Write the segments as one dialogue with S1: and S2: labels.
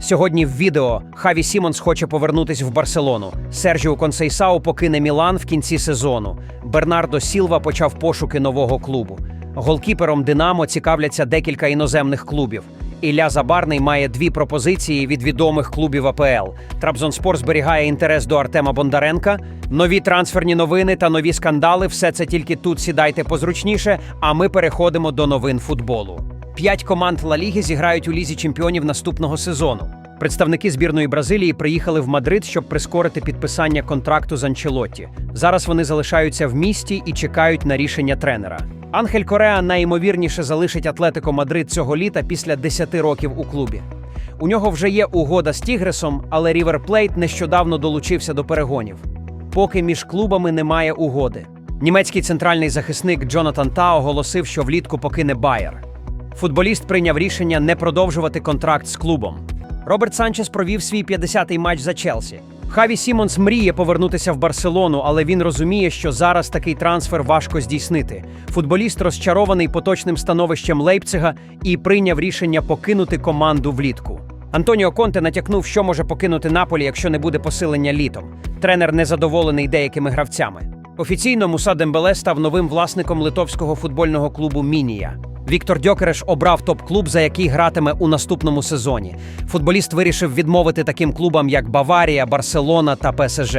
S1: Сьогодні в відео Хаві Сімонс хоче повернутись в Барселону. Сержіо Консейсау покине Мілан в кінці сезону. Бернардо Сілва почав пошуки нового клубу. Голкіпером Динамо цікавляться декілька іноземних клубів. Ілля Забарний має дві пропозиції від відомих клубів АПЛ. Трабзонспор зберігає інтерес до Артема Бондаренка. Нові трансферні новини та нові скандали. Все це тільки тут сідайте позручніше. А ми переходимо до новин футболу. П'ять команд Ла Ліги зіграють у лізі чемпіонів наступного сезону. Представники збірної Бразилії приїхали в Мадрид, щоб прискорити підписання контракту з Анчелотті. Зараз вони залишаються в місті і чекають на рішення тренера. Анхель Кореа найімовірніше залишить Атлетико Мадрид цього літа після 10 років у клубі. У нього вже є угода з Тігресом, але Рівер Плейт нещодавно долучився до перегонів. Поки між клубами немає угоди. Німецький центральний захисник Джонатан Та оголосив, що влітку покине Байер. Футболіст прийняв рішення не продовжувати контракт з клубом. Роберт Санчес провів свій 50-й матч за Челсі. Хаві Сімонс мріє повернутися в Барселону, але він розуміє, що зараз такий трансфер важко здійснити. Футболіст розчарований поточним становищем Лейпцига і прийняв рішення покинути команду влітку. Антоніо Конте натякнув, що може покинути Наполі, якщо не буде посилення літом. Тренер незадоволений деякими гравцями. Офіційно Муса Дембеле став новим власником литовського футбольного клубу Мінія. Віктор Дьокереш обрав топ-клуб, за який гратиме у наступному сезоні. Футболіст вирішив відмовити таким клубам, як Баварія, Барселона та ПСЖ.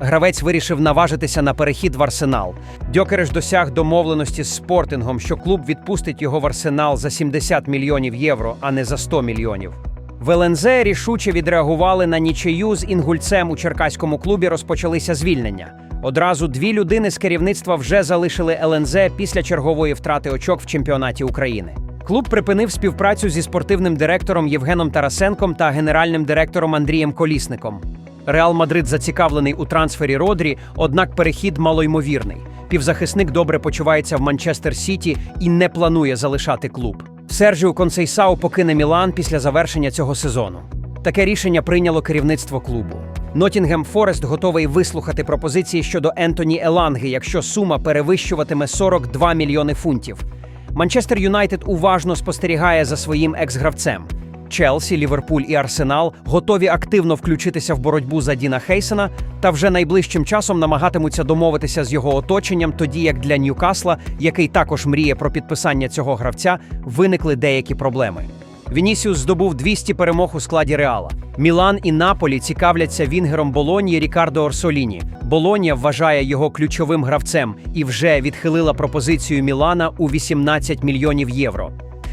S1: Гравець вирішив наважитися на перехід в Арсенал. Дьокереш досяг домовленості з спортингом, що клуб відпустить його в Арсенал за 70 мільйонів євро, а не за 100 мільйонів. В ЛНЗ рішуче відреагували на нічию з інгульцем у черкаському клубі. Розпочалися звільнення. Одразу дві людини з керівництва вже залишили ЛНЗ після чергової втрати очок в чемпіонаті України. Клуб припинив співпрацю зі спортивним директором Євгеном Тарасенком та генеральним директором Андрієм Колісником. Реал Мадрид зацікавлений у трансфері Родрі, однак перехід малоймовірний. Півзахисник добре почувається в Манчестер Сіті і не планує залишати клуб. Сержіо Консейсау покине Мілан після завершення цього сезону. Таке рішення прийняло керівництво клубу. Нотінгем Форест готовий вислухати пропозиції щодо Ентоні Еланги, якщо сума перевищуватиме 42 мільйони фунтів. Манчестер Юнайтед уважно спостерігає за своїм екс-гравцем. Челсі, Ліверпуль і Арсенал готові активно включитися в боротьбу за Діна Хейсена та вже найближчим часом намагатимуться домовитися з його оточенням, тоді як для Ньюкасла, який також мріє про підписання цього гравця, виникли деякі проблеми. Вінісіус здобув 200 перемог у складі Реала. Мілан і Наполі цікавляться вінгером Болонії Рікардо Орсоліні. Болонія вважає його ключовим гравцем і вже відхилила пропозицію Мілана у 18 мільйонів євро.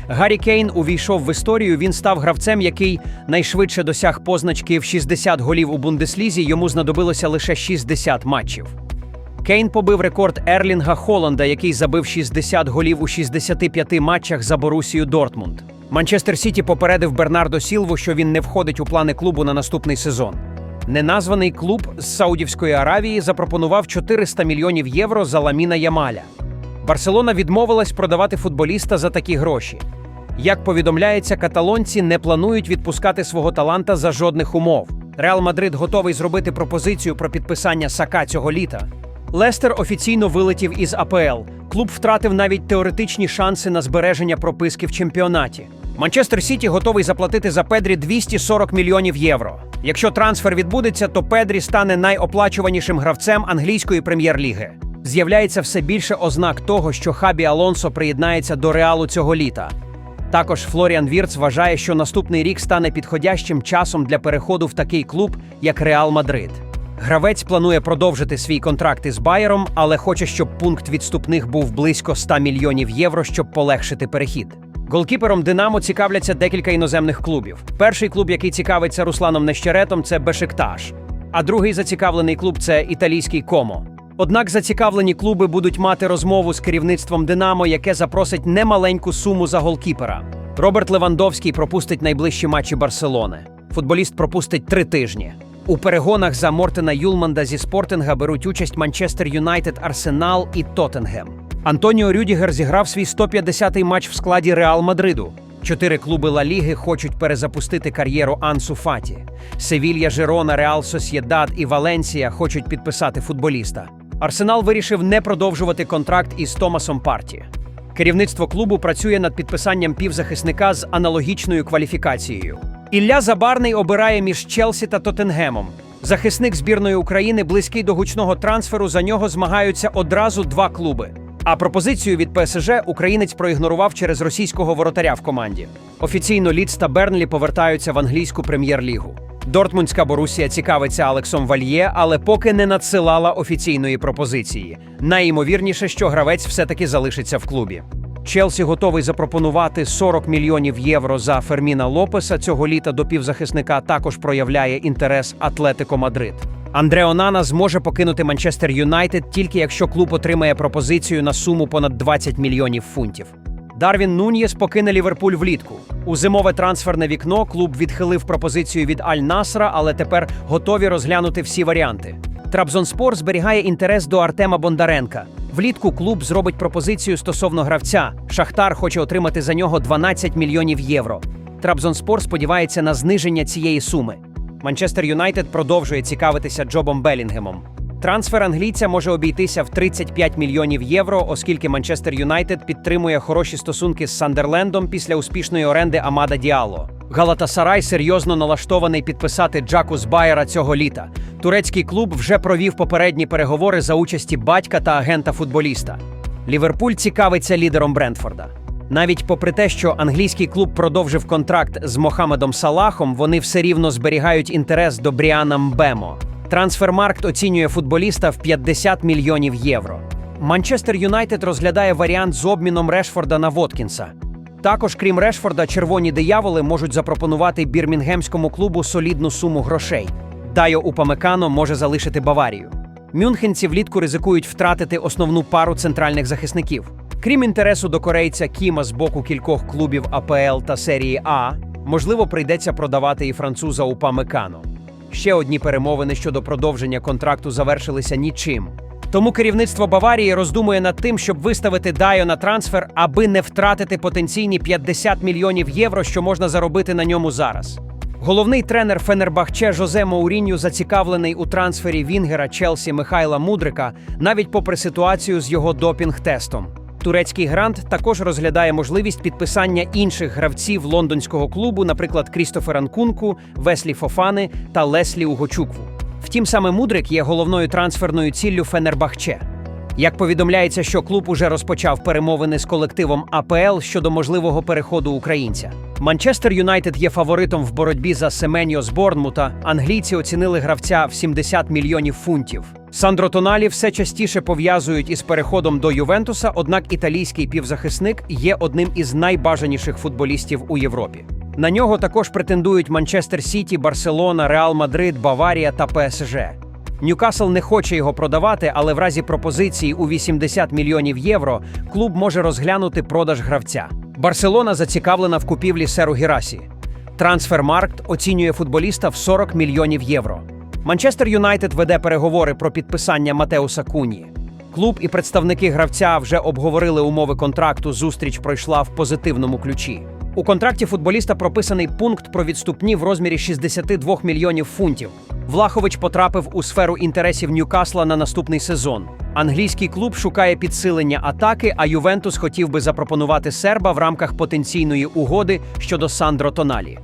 S1: Гаррі Кейн увійшов в історію. Він став гравцем, який найшвидше досяг позначки в 60 голів у Бундеслізі. Йому знадобилося лише 60 матчів. Кейн побив рекорд Ерлінга Холланда, який забив 60 голів у 65 матчах за Борусію Дортмунд. Манчестер Сіті попередив Бернардо Сілву, що він не входить у плани клубу на наступний сезон. Неназваний клуб з Саудівської Аравії запропонував 400 мільйонів євро за Ламіна Ямаля. Барселона відмовилась продавати футболіста за такі гроші. Як повідомляється, каталонці не планують відпускати свого таланта за жодних умов. Реал Мадрид готовий зробити пропозицію про підписання Сака цього літа. Лестер офіційно вилетів із АПЛ. Клуб втратив навіть теоретичні шанси на збереження прописки в чемпіонаті. Манчестер Сіті готовий заплатити за Педрі 240 мільйонів євро. Якщо трансфер відбудеться, то Педрі стане найоплачуванішим гравцем англійської прем'єр-ліги. З'являється все більше ознак того, що Хабі Алонсо приєднається до реалу цього літа. Також Флоріан Вірц вважає, що наступний рік стане підходящим часом для переходу в такий клуб, як Реал Мадрид. Гравець планує продовжити свій контракт із Байером, але хоче, щоб пункт відступних був близько 100 мільйонів євро, щоб полегшити перехід. Голкіпером Динамо цікавляться декілька іноземних клубів. Перший клуб, який цікавиться Русланом Нещеретом, це Бешикташ. А другий зацікавлений клуб це італійський Комо. Однак зацікавлені клуби будуть мати розмову з керівництвом Динамо, яке запросить немаленьку суму за голкіпера. Роберт Левандовський пропустить найближчі матчі Барселони. Футболіст пропустить три тижні. У перегонах за Мортена Юлманда зі спортинга беруть участь Манчестер Юнайтед, Арсенал і Тоттенгем. Антоніо Рюдігер зіграв свій 150-й матч в складі Реал Мадриду. Чотири клуби Ла Ліги хочуть перезапустити кар'єру Ансу Фаті. Севілья, Жерона, Реал Сосєдад і Валенсія хочуть підписати футболіста. Арсенал вирішив не продовжувати контракт із Томасом Парті. Керівництво клубу працює над підписанням півзахисника з аналогічною кваліфікацією. Ілля Забарний обирає між Челсі та Тоттенгемом. Захисник збірної України близький до гучного трансферу. За нього змагаються одразу два клуби. А пропозицію від ПСЖ українець проігнорував через російського воротаря в команді. Офіційно Ліц та Бернлі повертаються в англійську прем'єр-лігу. Дортмундська Борусія цікавиться Алексом Вальє, але поки не надсилала офіційної пропозиції. Найімовірніше, що гравець все-таки залишиться в клубі. Челсі готовий запропонувати 40 мільйонів євро за Ферміна Лопеса. Цього літа до півзахисника також проявляє інтерес Атлетико Мадрид. Андре Онана зможе покинути Манчестер Юнайтед тільки якщо клуб отримає пропозицію на суму понад 20 мільйонів фунтів. Дарвін Нуньєс покине Ліверпуль влітку. У зимове трансферне вікно клуб відхилив пропозицію від Аль Насра, але тепер готові розглянути всі варіанти. Трабзонспор зберігає інтерес до Артема Бондаренка. Влітку клуб зробить пропозицію стосовно гравця. Шахтар хоче отримати за нього 12 мільйонів євро. Трабзонспор сподівається на зниження цієї суми. Манчестер Юнайтед продовжує цікавитися Джобом Белінгемом. Трансфер англійця може обійтися в 35 мільйонів євро, оскільки Манчестер Юнайтед підтримує хороші стосунки з Сандерлендом після успішної оренди Амада Діало. Галатасарай серйозно налаштований підписати Джаку з Байера цього літа. Турецький клуб вже провів попередні переговори за участі батька та агента футболіста. Ліверпуль цікавиться лідером Брентфорда. Навіть попри те, що англійський клуб продовжив контракт з Мохамедом Салахом, вони все рівно зберігають інтерес до Бріана Мбемо. Трансфермаркт оцінює футболіста в 50 мільйонів євро. Манчестер Юнайтед розглядає варіант з обміном Решфорда на Воткінса. Також, крім Решфорда, червоні дияволи можуть запропонувати бірмінгемському клубу солідну суму грошей. Дайо Упамекано може залишити Баварію. Мюнхенці влітку ризикують втратити основну пару центральних захисників. Крім інтересу до корейця Кіма з боку кількох клубів АПЛ та серії А, можливо, прийдеться продавати і француза Упамекано. Ще одні перемовини щодо продовження контракту завершилися нічим. Тому керівництво Баварії роздумує над тим, щоб виставити Дайо на трансфер, аби не втратити потенційні 50 мільйонів євро, що можна заробити на ньому зараз. Головний тренер Фенербахче Жозе Маурінью зацікавлений у трансфері Вінгера Челсі Михайла Мудрика, навіть попри ситуацію з його допінг-тестом. Турецький грант також розглядає можливість підписання інших гравців лондонського клубу, наприклад, Крістофера Нкунку, Веслі Фофани та Леслі Угочукву. Втім, саме Мудрик є головною трансферною ціллю Фенербахче. Як повідомляється, що клуб уже розпочав перемовини з колективом АПЛ щодо можливого переходу українця. Манчестер Юнайтед є фаворитом в боротьбі за Семеньо з Борнмута. Англійці оцінили гравця в 70 мільйонів фунтів. Сандро Тоналі все частіше пов'язують із переходом до Ювентуса, однак італійський півзахисник є одним із найбажаніших футболістів у Європі. На нього також претендують Манчестер Сіті, Барселона, Реал Мадрид, Баварія та ПСЖ. Ньюкасл не хоче його продавати, але в разі пропозиції у 80 мільйонів євро клуб може розглянути продаж гравця. Барселона зацікавлена в купівлі Серу Гірасі. Трансфермаркт оцінює футболіста в 40 мільйонів євро. Манчестер Юнайтед веде переговори про підписання Матеуса Куні. Клуб і представники гравця вже обговорили умови контракту. Зустріч пройшла в позитивному ключі. У контракті футболіста прописаний пункт про відступні в розмірі 62 мільйонів фунтів. Влахович потрапив у сферу інтересів Ньюкасла на наступний сезон. Англійський клуб шукає підсилення атаки, а Ювентус хотів би запропонувати серба в рамках потенційної угоди щодо Сандро Тоналі.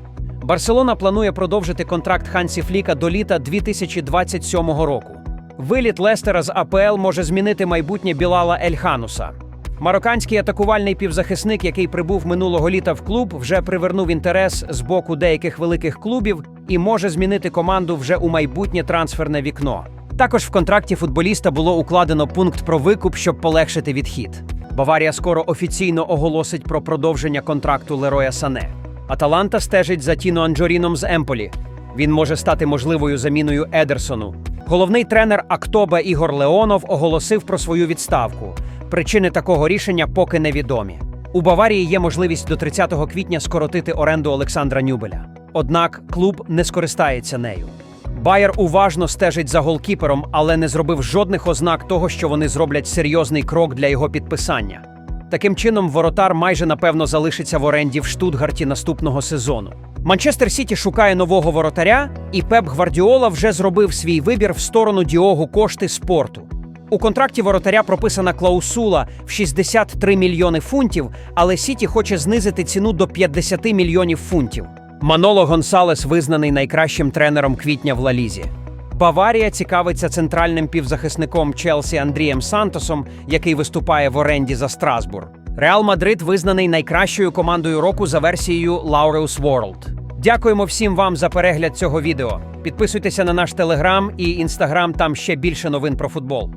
S1: Барселона планує продовжити контракт Хансі Фліка до літа 2027 року. Виліт Лестера з АПЛ може змінити майбутнє Білала Ельхануса. Марокканський атакувальний півзахисник, який прибув минулого літа в клуб, вже привернув інтерес з боку деяких великих клубів і може змінити команду вже у майбутнє трансферне вікно. Також в контракті футболіста було укладено пункт про викуп, щоб полегшити відхід. Баварія скоро офіційно оголосить про продовження контракту Лероя Сане. Аталанта стежить за Тіно Анджоріном з Емполі. Він може стати можливою заміною Едерсону. Головний тренер Актоба Ігор Леонов оголосив про свою відставку. Причини такого рішення поки невідомі. У Баварії є можливість до 30 квітня скоротити оренду Олександра Нюбеля. Однак клуб не скористається нею. Байер уважно стежить за голкіпером, але не зробив жодних ознак того, що вони зроблять серйозний крок для його підписання. Таким чином, воротар майже напевно залишиться в оренді в Штутгарті наступного сезону. Манчестер Сіті шукає нового воротаря, і Пеп Гвардіола вже зробив свій вибір в сторону Діогу кошти спорту. У контракті воротаря прописана клаусула в 63 мільйони фунтів, але Сіті хоче знизити ціну до 50 мільйонів фунтів. Маноло Гонсалес визнаний найкращим тренером квітня в Лалізі. Баварія цікавиться центральним півзахисником Челсі Андрієм Сантосом, який виступає в оренді за Страсбур. Реал Мадрид визнаний найкращою командою року за версією Laureus World. Дякуємо всім вам за перегляд цього відео. Підписуйтеся на наш телеграм і інстаграм, там ще більше новин про футбол.